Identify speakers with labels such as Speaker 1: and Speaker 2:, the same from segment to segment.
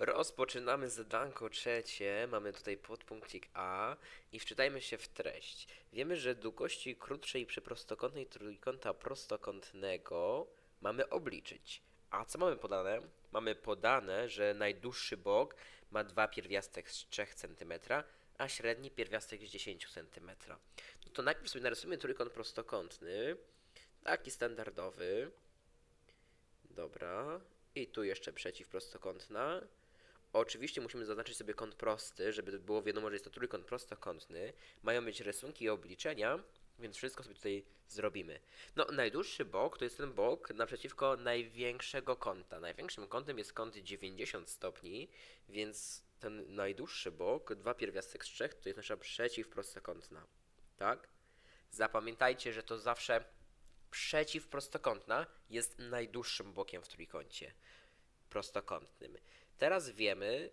Speaker 1: Rozpoczynamy zadanko trzecie. Mamy tutaj podpunkcik A i wczytajmy się w treść. Wiemy, że długości krótszej przy prostokątnej trójkąta prostokątnego mamy obliczyć. A co mamy podane? Mamy podane, że najdłuższy bok ma 2 pierwiastek z 3 cm, a średni pierwiastek z 10 cm. No to najpierw sobie narysujemy trójkąt prostokątny, taki standardowy. Dobra. I tu jeszcze przeciwprostokątna. Oczywiście musimy zaznaczyć sobie kąt prosty, żeby było wiadomo, że jest to trójkąt prostokątny. Mają być rysunki i obliczenia, więc wszystko sobie tutaj zrobimy. No, najdłuższy bok to jest ten bok naprzeciwko największego kąta. Największym kątem jest kąt 90 stopni, więc ten najdłuższy bok, dwa pierwiastek z trzech, to jest nasza przeciwprostokątna. Tak? Zapamiętajcie, że to zawsze przeciwprostokątna jest najdłuższym bokiem w trójkącie prostokątnym. Teraz wiemy,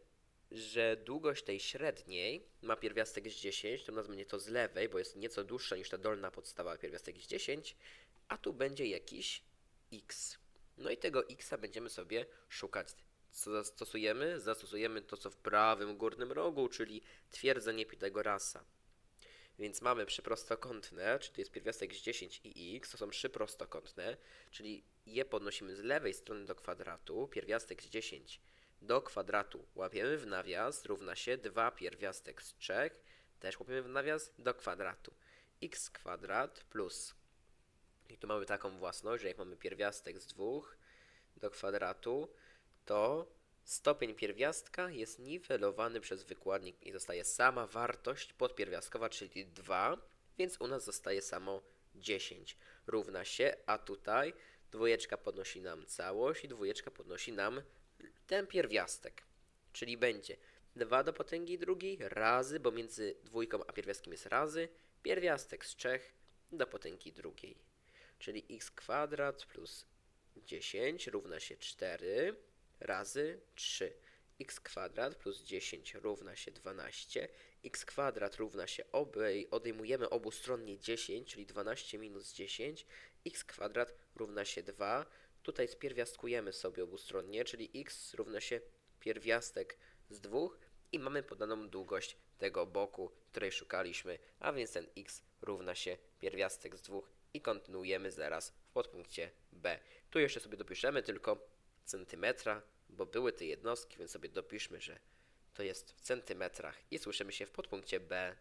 Speaker 1: że długość tej średniej ma pierwiastek z 10, to nazwijmy to z lewej, bo jest nieco dłuższa niż ta dolna podstawa pierwiastek z 10, a tu będzie jakiś x. No i tego x będziemy sobie szukać. Co zastosujemy? Zastosujemy to, co w prawym górnym rogu, czyli twierdzenie Pitagorasa. Więc mamy przyprostokątne, czyli to jest pierwiastek z 10 i x, to są trzy prostokątne, czyli je podnosimy z lewej strony do kwadratu, pierwiastek z 10 do kwadratu łapiemy w nawias, równa się 2 pierwiastek z 3, też łapiemy w nawias do kwadratu. x kwadrat plus, i tu mamy taką własność, że jak mamy pierwiastek z 2 do kwadratu, to stopień pierwiastka jest niwelowany przez wykładnik i zostaje sama wartość podpierwiastkowa, czyli 2, więc u nas zostaje samo 10 równa się, a tutaj dwójeczka podnosi nam całość i dwójeczka podnosi nam ten pierwiastek. Czyli będzie 2 do potęgi drugiej razy, bo między dwójką a pierwiastkiem jest razy, pierwiastek z 3 do potęgi drugiej. Czyli x kwadrat plus 10 równa się 4 razy 3. x kwadrat plus 10 równa się 12. x kwadrat równa się obej, odejmujemy obustronnie 10, czyli 12 minus 10. x kwadrat równa się 2. Tutaj spierwiastkujemy sobie obustronnie, czyli x równa się pierwiastek z 2 i mamy podaną długość tego boku, której szukaliśmy, a więc ten x równa się pierwiastek z 2 i kontynuujemy zaraz w podpunkcie B. Tu jeszcze sobie dopiszemy tylko centymetra, bo były te jednostki, więc sobie dopiszmy, że to jest w centymetrach i słyszymy się w podpunkcie B